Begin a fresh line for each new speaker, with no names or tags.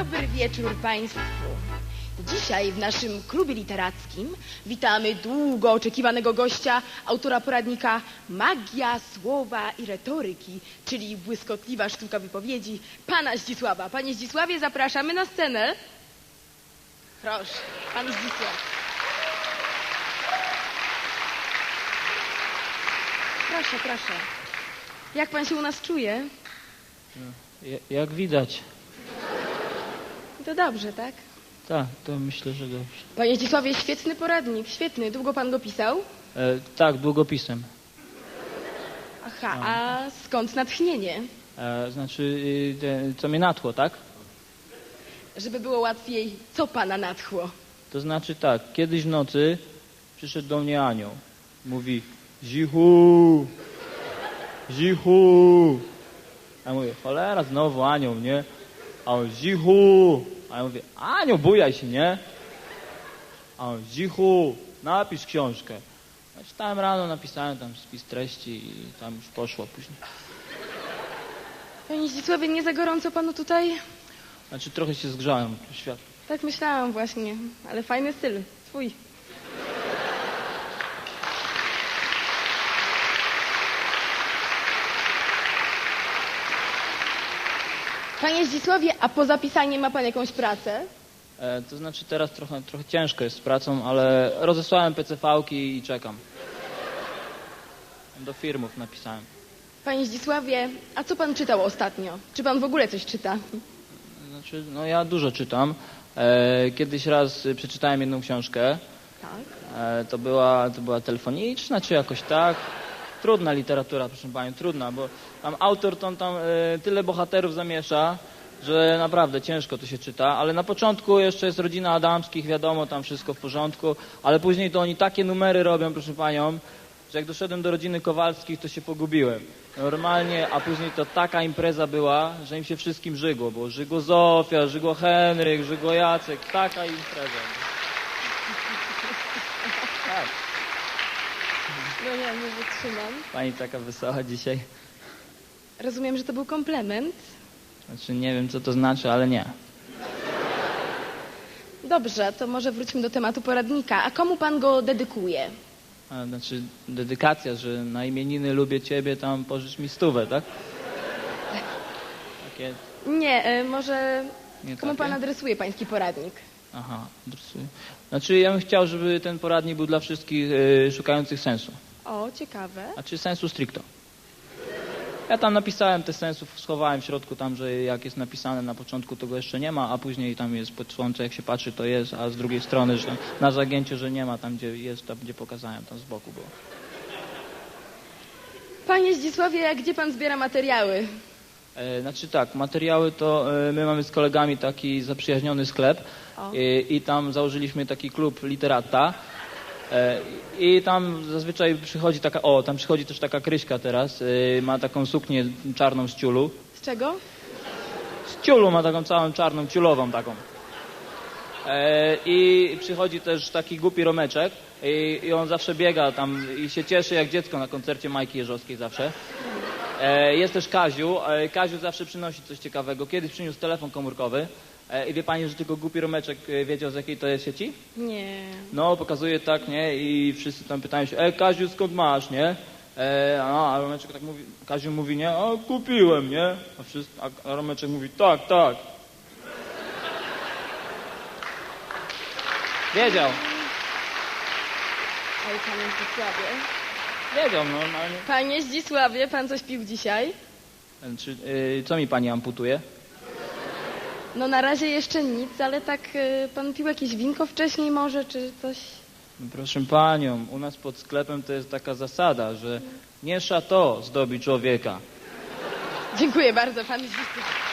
Dobry wieczór Państwu. Dzisiaj w naszym klubie literackim witamy długo oczekiwanego gościa, autora poradnika Magia Słowa i Retoryki, czyli błyskotliwa sztuka wypowiedzi, pana Zdzisława. Panie Zdzisławie, zapraszamy na scenę. Proszę, pan Zdzisław. Proszę, proszę. Jak pan się u nas czuje?
Ja- Jak widać.
To dobrze, tak?
Tak, to myślę, że dobrze.
Panie Zdzisławie, świetny poradnik, świetny. Długo pan go pisał?
E, tak, długopisem.
Aha, a skąd natchnienie?
E, znaczy, y, te, co mnie natchło, tak?
Żeby było łatwiej, co pana natchło?
To znaczy tak, kiedyś w nocy przyszedł do mnie anioł. Mówi, Zichu, Zichu. A ja mówię, cholera, znowu anioł, nie? A on, Zichu. A ja mówię, anioł, bujaj się, nie? A on, Zichu, napisz książkę. Ja czytałem rano, napisałem tam spis treści i tam już poszło później.
Panie Zdzisławie, nie za gorąco panu tutaj?
Znaczy trochę się zgrzałem świat.
Tak myślałam właśnie, ale fajny styl, twój. Panie Zdzisławie, a poza pisaniem ma pan jakąś pracę?
E, to znaczy teraz trochę, trochę ciężko jest z pracą, ale rozesłałem PCV-ki i czekam. Do firmów napisałem.
Panie Zdzisławie, a co pan czytał ostatnio? Czy pan w ogóle coś czyta?
Znaczy, no ja dużo czytam. E, kiedyś raz przeczytałem jedną książkę.
Tak.
E, to, była, to była telefoniczna, czy jakoś tak. Trudna literatura, proszę Panią, trudna, bo tam autor tam, tam e, tyle bohaterów zamiesza, że naprawdę ciężko to się czyta, ale na początku jeszcze jest rodzina Adamskich, wiadomo, tam wszystko w porządku, ale później to oni takie numery robią, proszę Panią, że jak doszedłem do rodziny Kowalskich, to się pogubiłem. Normalnie, a później to taka impreza była, że im się wszystkim żygło, bo żygło Zofia, żygło Henryk, żygło Jacek, taka impreza. Tak.
No ja nie wytrzymam.
Pani taka wesoła dzisiaj.
Rozumiem, że to był komplement.
Znaczy nie wiem co to znaczy, ale nie.
Dobrze, to może wróćmy do tematu poradnika. A komu pan go dedykuje?
A, znaczy dedykacja, że na imieniny lubię ciebie, tam pożycz mi stówę, tak? Takie,
Nie, e, może
nie
komu
takie?
pan adresuje pański poradnik?
Aha, adresuję. Znaczy ja bym chciał, żeby ten poradnik był dla wszystkich y, szukających sensu.
O, ciekawe.
Znaczy sensu stricto. Ja tam napisałem te sensów, schowałem w środku tam, że jak jest napisane na początku, to go jeszcze nie ma, a później tam jest pod słońce, jak się patrzy, to jest, a z drugiej strony, że na zagięcie, że nie ma, tam gdzie jest, tam gdzie pokazałem, tam z boku było.
Panie Zdzisławie, a gdzie pan zbiera materiały?
E, Znaczy tak, materiały to e, my mamy z kolegami taki zaprzyjaźniony sklep
O.
i, tam założyliśmy taki klub literata E, i tam zazwyczaj przychodzi taka, o tam przychodzi też taka Kryśka teraz, e, ma taką suknię czarną z ciulu,
Z czego?
z ciulu ma taką całą czarną, ciulową taką. E, I przychodzi też taki głupi Romeczek i, i on zawsze biega tam i się cieszy jak dziecko na koncercie Majki Jeżowskiej zawsze. E, jest też Kaziu. E, Kaziu zawsze przynosi coś ciekawego. Kiedyś przyniósł telefon komórkowy e, i wie pani, że tylko głupi Romeczek e, wiedział z jakiej to jest sieci?
Nie.
No, pokazuje tak, nie? I wszyscy tam pytają się, e, Kaziu, skąd masz, nie? E, a, a Romeczek tak mówi, Kaziu mówi, nie? O, kupiłem, nie? A, wszyscy, a, a Romeczek mówi, tak, tak. Wiedział,
Oj, panie Zdzisławie.
wiedział, no, normalnie.
Panie Zdzisławie, pan coś pił dzisiaj?
Czy, y, co mi pani amputuje?
No na razie jeszcze nic, ale tak e, pan pił jakieś winko wcześniej może, czy coś?
No, Proszę panią, u nas pod sklepem to jest taka zasada, że nie szato zdobi człowieka.
Dziękuję bardzo, pan Zdzisław.